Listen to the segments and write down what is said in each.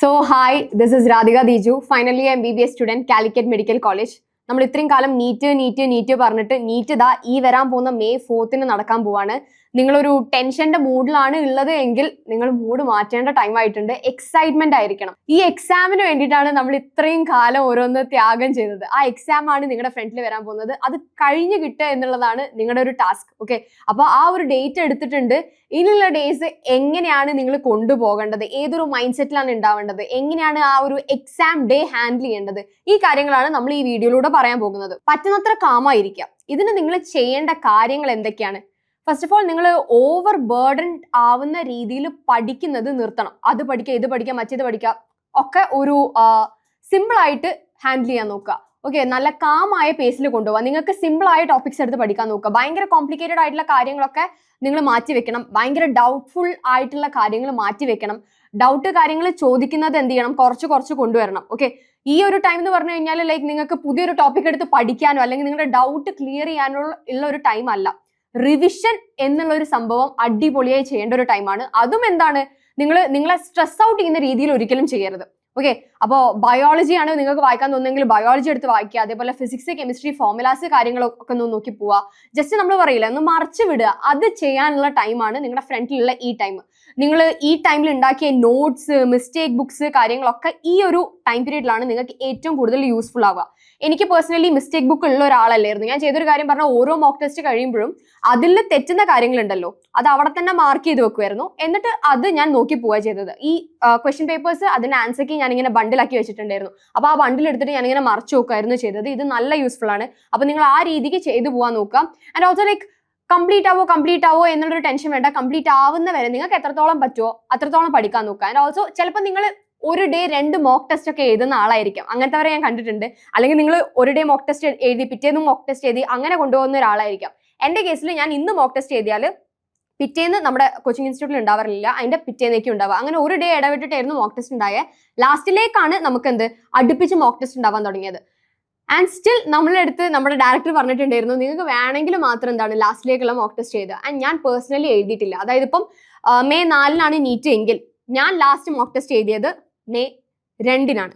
So hi this is Radhika Deeju finally M B B S student Calicut medical college നമ്മൾ ഇത്രയും കാലം NEET NEET NEET പറഞ്ഞിട്ട് NEET ദാ ഈ വരാൻ പോകുന്ന മെയ് ഫോർത്തിന് നടക്കാൻ പോവാണ്. നിങ്ങളൊരു ടെൻഷന്റെ മൂഡിലാണ് ഉള്ളത് എങ്കിൽ നിങ്ങൾ മൂഡ് മാറ്റേണ്ട ടൈം ആയിട്ടുണ്ട്. എക്സൈറ്റ്മെന്റ് ആയിരിക്കണം. ഈ എക്സാമിന് വേണ്ടിയിട്ടാണ് നമ്മൾ ഇത്രയും കാലം ഓരോന്ന് ത്യാഗം ചെയ്തത്. ആ എക്സാം ആണ് നിങ്ങളുടെ ഫ്രണ്ടിൽ വരാൻ പോകുന്നത്. അത് കഴിഞ്ഞു കിട്ടുക എന്നുള്ളതാണ് നിങ്ങളുടെ ഒരു ടാസ്ക് ഓക്കെ അപ്പോൾ ആ ഒരു ഡേറ്റ് എടുത്തിട്ടുണ്ട്. ഇനിയുള്ള ഡേയ്സ് എങ്ങനെയാണ് നിങ്ങൾ കൊണ്ടുപോകേണ്ടത്? ഏതൊരു മൈൻഡ് സെറ്റിലാണ് ഉണ്ടാവേണ്ടത്? എങ്ങനെയാണ് ആ ഒരു എക്സാം ഡേ ഹാൻഡിൽ ചെയ്യേണ്ടത്? ഈ കാര്യങ്ങളാണ് നമ്മൾ ഈ വീഡിയോയിലൂടെ പറയാൻ പോകുന്നത്. പറ്റുന്നത്ര കാമായിരിക്കാം ഇതിന് നിങ്ങൾ ചെയ്യേണ്ട കാര്യങ്ങൾ എന്തൊക്കെയാണ്? ഫസ്റ്റ് ഓഫ് ഓൾ നിങ്ങൾ ഓവർ ബേർഡൻ ആവുന്ന രീതിയിൽ പഠിക്കുന്നത് നിർത്തണം. അത് പഠിക്കുക ഇത് പഠിക്കുക മറ്റേത് പഠിക്കുക. ഒക്കെ ഒരു സിമ്പിൾ ആയിട്ട് ഹാൻഡിൽ ചെയ്യാൻ നോക്കുക. ഓക്കെ നല്ല കാമായ പേസിൽ കൊണ്ടുപോകാം നിങ്ങൾക്ക് സിമ്പിൾ ആയ ടോപ്പിക്സ് എടുത്ത് പഠിക്കാൻ നോക്കുക. ഭയങ്കര കോംപ്ലിക്കേറ്റഡ് ആയിട്ടുള്ള കാര്യങ്ങളൊക്കെ നിങ്ങൾ മാറ്റി വെക്കണം. ഭയങ്കര ഡൗട്ട്ഫുൾ ആയിട്ടുള്ള കാര്യങ്ങൾ മാറ്റി വെക്കണം. ഡൗട്ട് കാര്യങ്ങൾ ചോദിക്കുന്നത് എന്ത് ചെയ്യണം? കുറച്ച് കുറച്ച് കൊണ്ടുവരണം. ഓക്കെ ഈ ഒരു ടൈം എന്ന് പറഞ്ഞു കഴിഞ്ഞാൽ ലൈക്ക് നിങ്ങൾക്ക് പുതിയൊരു ടോപ്പിക് എടുത്ത് പഠിക്കാനോ അല്ലെങ്കിൽ നിങ്ങളുടെ ഡൗട്ട് ക്ലിയർ ചെയ്യാനോ ഉള്ള ഒരു ടൈം അല്ല. റിവിഷൻ എന്നുള്ള ഒരു സംഭവം അടിപൊളിയായി ചെയ്യേണ്ട ഒരു ടൈമാണ് അതും എന്താണ്? നിങ്ങൾ നിങ്ങളെ സ്ട്രെസ് ഔട്ട് ചെയ്യുന്ന രീതിയിൽ ഒരിക്കലും ചെയ്യരുത്. ഓക്കെ അപ്പോൾ ബയോളജി ആണ് നിങ്ങൾക്ക് വായിക്കാൻ തോന്നുന്നെങ്കിൽ ബയോളജി എടുത്ത് വായിക്കുക അതേപോലെ ഫിസിക്സ് കെമിസ്ട്രി ഫോമുലാസ് കാര്യങ്ങളൊക്കെ ഒന്ന് നോക്കി പോവുക. ജസ്റ്റ് നമ്മൾ പറയില്ല ഒന്ന് മറച്ചു വിടുക. അത് ചെയ്യാനുള്ള ടൈമാണ് നിങ്ങളുടെ ഫ്രണ്ടിലുള്ള ഈ ടൈം നിങ്ങൾ ഈ ടൈമിൽ ഉണ്ടാക്കിയ നോട്ട്സ് മിസ്റ്റേക്ക് ബുക്സ് കാര്യങ്ങളൊക്കെ ഈ ഒരു ടൈം പീരീഡിലാണ് നിങ്ങൾക്ക് ഏറ്റവും കൂടുതൽ യൂസ്ഫുൾ ആവുക. എനിക്ക് പേഴ്സണലി മിസ്റ്റേക്ക് ബുക്ക് ഉള്ള ഒരാളല്ലായിരുന്നു. ഞാൻ ചെയ്തൊരു കാര്യം പറഞ്ഞ ഓരോ മോക്ക് ടെസ്റ്റ് കഴിയുമ്പോഴും അതിൽ തെറ്റുന്ന കാര്യങ്ങളുണ്ടല്ലോ അത് അവിടെ തന്നെ മാർക്ക് ചെയ്ത് വെക്കുമായിരുന്നു എന്നിട്ട് അത് ഞാൻ നോക്കി പോവുക ചെയ്തത്. ഈ ക്വസ്റ്റ്യൻ പേപ്പേഴ്സ് അതിന്റെ ആൻസർക്ക് ഞാൻ ഇങ്ങനെ ബണ്ടിലാക്കി വെച്ചിട്ടുണ്ടായിരുന്നു. അപ്പോൾ ആ ബണ്ടിൽ എടുത്തിട്ട് ഞാൻ ഇങ്ങനെ മറച്ചു നോക്കുമായിരുന്നു ചെയ്തത്. ഇത് നല്ല യൂസ്ഫുൾ ആണ്. അപ്പോൾ നിങ്ങൾ ആ രീതിക്ക് ചെയ്തു പോവാൻ നോക്കാം. ആൻഡ് ഓൾസോ ലൈക്ക് കംപ്ലീറ്റ് ആവോ കംപ്ലീറ്റ് ആവോ എന്നുള്ളൊരു ടെൻഷൻ വേണ്ട. കംപ്ലീറ്റ് ആവുന്ന വരെ നിങ്ങൾക്ക് എത്രത്തോളം പറ്റുമോ അത്രത്തോളം പഠിക്കാൻ നോക്കുക ആൻഡ് ഓൾസോ ചിലപ്പോൾ നിങ്ങൾ ഒരു ഡേ രണ്ട് മോക്ക് ടെസ്റ്റ് ഒക്കെ എഴുതുന്ന ആളായിരിക്കും. അങ്ങനത്തെ ഞാൻ കണ്ടിട്ടുണ്ട്. അല്ലെങ്കിൽ നിങ്ങൾ ഒരു ഡേ മോക്ക് ടെസ്റ്റ് എഴുതി പിറ്റേന്ന് മോക്ക് ടെസ്റ്റ് എഴുതി അങ്ങനെ കൊണ്ടുപോകുന്ന ഒരാളായിരിക്കാം. എന്റെ കേസിൽ ഞാൻ ഇന്ന് മോക്ക് ടെസ്റ്റ് എഴുതിയാൽ പിറ്റേന്ന് നമ്മുടെ കോച്ചിങ് ഇൻസ്റ്റിറ്റ്യൂട്ടിൽ ഉണ്ടാവാറില്ല. അതിന്റെ പിറ്റേന്നേക്കും ഉണ്ടാവുക. അങ്ങനെ ഒരു ഡേ ഇടവിട്ടിട്ടായിരുന്നു മോക്ക് ടെസ്റ്റ് ഉണ്ടായത് ലാസ്റ്റിലേക്കാണ് നമുക്ക് എന്ത് അടുപ്പിച്ച് മോക്ക് ടെസ്റ്റ് ഉണ്ടാവാൻ തുടങ്ങിയത്. ആൻഡ് സ്റ്റിൽ നമ്മളെ അടുത്ത് നമ്മുടെ ഡയറക്ടർ പറഞ്ഞിട്ടുണ്ടായിരുന്നു നിങ്ങൾക്ക് വേണമെങ്കിൽ മാത്രം എന്താണ് ലാസ്റ്റിലേക്കുള്ള മോക്ക് ടെസ്റ്റ് ചെയ്ത് ആൻഡ് ഞാൻ പേഴ്സണലി എഴുതിയിട്ടില്ല. അതായത് ഇപ്പം മെയ് നാലിനാണ് നീറ്റ് എങ്കിൽ ഞാൻ ലാസ്റ്റ് മോക്ക് ടെസ്റ്റ് എഴുതിയത് മെയ് രണ്ടിനാണ്.